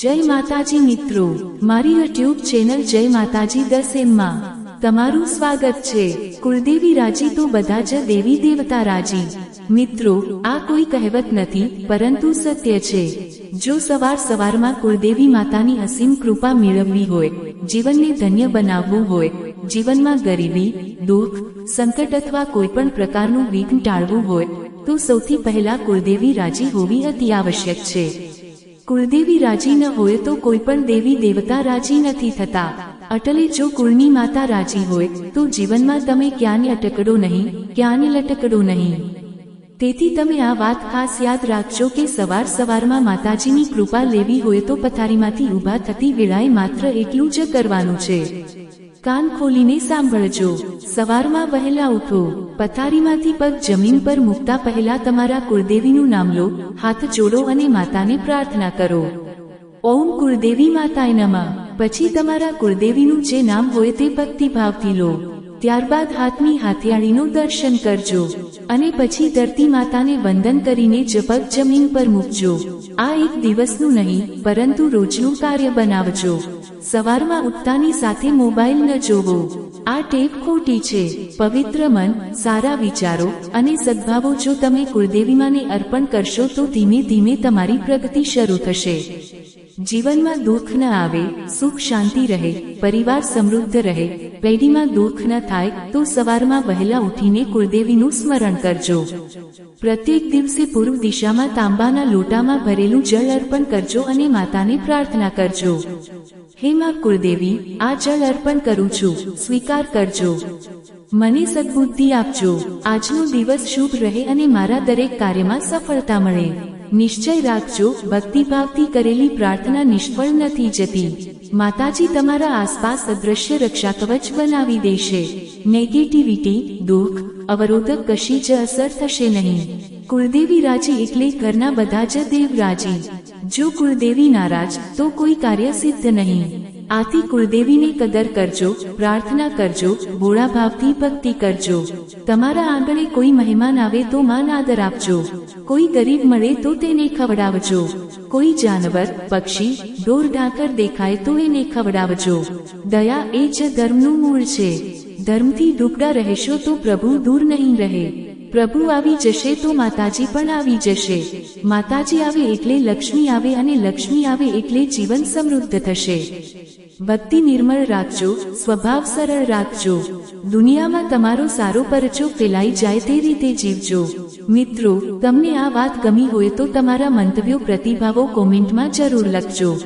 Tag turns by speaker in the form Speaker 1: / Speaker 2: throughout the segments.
Speaker 1: જય માતાજી મિત્રો, મારી યુટ્યુબ ચેનલ જય માતાજી દસ એમમાં તમારું સ્વાગત છે. કુળદેવી રાજી તો બધા જ દેવી દેવતા રાજી. મિત્રો, આ કોઈ કહેવત નથી, પરંતુ સત્ય છે. જો સવાર સવારમાં કુળદેવી માતાની અસીમ કૃપા મેળવવી હોય, જીવનને ધન્ય બનાવવું હોય, જીવનમાં ગરીબી, દુઃખ, સંકટ અથવા કોઈ પણ પ્રકારનું વિઘ્ન ટાળવું હોય, તો સૌથી પહેલા કુળદેવી રાજી હોવી અતિ આવશ્યક છે. કુળદેવી રાજી ન હોય તો કોઈ પણ દેવી દેવતા રાજી નથી થતા. અટલે જો કુળની માતા રાજી હોય, તો જીવનમાં તમે ક્યાંને અટકડો નહીં ક્યાંને લટકડો નહીં. તેથી તમે આ વાત ખાસ યાદ રાખજો કે સવાર સવારમાં માતાજીની કૃપા લેવી હોય તો પથારીમાંથી ઊભા થતી વેળાએ માત્ર એટલું જ કરવાનું છે. કાન ખોલીને સાંભળજો. સવારમાં વહેલા ઉઠો. પથારીમાંથી પગ જમીન પર મૂકતા પહેલા તમારા કુળદેવીનું નામ લો, હાથ જોડો અને માતાને પ્રાર્થના કરો. ઓમ કુળદેવી માતાય નમા. પછી તમારા કુળદેવીનું જે નામ હોય તે ભક્તિભાવથી લો. ત્યારબાદ હાથની હાથિયાળીનું દર્શન કરજો. અને પછી ધરતી માતાને વંદન કરીને જપક જમીન પર મૂકજો. આ એક દિવસનું નહીં, પરંતુ રોજનું કાર્ય બનાવજો. સવારમાં ઉઠતાની સાથે મોબાઈલ ન જોવો. આ ટેપ ખોટી છે. પવિત્ર મન, સારા વિચારો અને સદભાવો જો તમે કુળદેવીમાને અર્પણ કરશો તો ધીમે ધીમે તમારી પ્રગતિ શરૂ થશે. જીવનમાં દુઃખ ન આવે, સુખ શાંતિ રહે, પરિવાર સમૃદ્ધ રહે, પેઢીમાં દુઃખ ન થાય તો સવારમાં વહેલા ઉઠીને કુળદેવીનું સ્મરણ કરજો. પ્રત્યેક દિવસે પૂર્વ દિશામાં તાંબાના લોટામાં ભરેલું જળ અર્પણ કરજો અને માતાને પ્રાર્થના કરજો. હે માં કુળદેવી, આ જળ અર્પણ કરું છું. સ્વીકાર કરજો. મને સદબુદ્ધિ આપજો. આજનો દિવસ શુભ રહે અને મારા દરેક કાર્યમાં સફળતા મળે. નિશ્ચય રાખજો, ભક્તિભાવથી કરેલી પ્રાર્થના નિષ્ફળ નથી જતી. માતાજી તમારા આસપાસ અદ્રશ્ય રક્ષા કવચ બનાવી દેશે. નેગેટિવિટી, દુઃખ, અવરોધક કશી જ અસર થશે નહીં. કુળદેવી રાજી એટલે ઘરના બધા જ દેવ રાજી જો કુળદેવી નારાજ, તો કોઈ કાર્ય સિદ્ધ નહીં. આથી કુળદેવીને કદર કરજો, પ્રાર્થના કરજો ભોળા ભાવથી ભક્તિ કરજો. તમારા આંગણે કોઈ મહેમાન આવે તો માન આદર આપજો. કોઈ ગરીબ મળે તો તેને ખવડાવજો. કોઈ જાનવર, પક્ષી, ઢોર, ઢાકર દેખાય તો એને ખવડાવજો. દયા એ જ ધર્મનું મૂળ છે. ધર્મથી ડૂબડા રહેશો તો પ્રભુ દૂર નહીં રહે. પ્રભુ આવી જશે તો માતાજી પણ આવી જશે. માતાજી આવે એટલે લક્ષ્મી આવે અને લક્ષ્મી આવે એટલે જીવન સમૃદ્ધ થશે. ભક્તિ નિર્મળ રાખજો, સ્વભાવ સરળ રાખજો. દુનિયામાં તમારો સારો પરચો ફેલાઈ જાય તે રીતે જીવજો. મિત્રો, તમને આ વાત ગમી હોય તો તમારા મંતવ્યો, પ્રતિભાવો કોમેન્ટમાં જરૂર લખજો.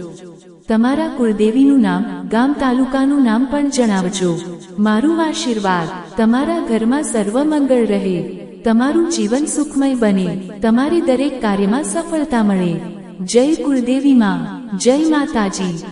Speaker 1: તમારા કુળદેવીનું નામ, ગામ તાલુકાનું નામ પણ જણાવજો. મારું આશીર્વાદ, તમારા ઘરમાં સર્વ મંગળ રહે. તમારું જીવન સુખમય બને. તમારી દરેક કાર્યમાં સફળતા મળે. જય કુળદેવી માં જય માતાજી.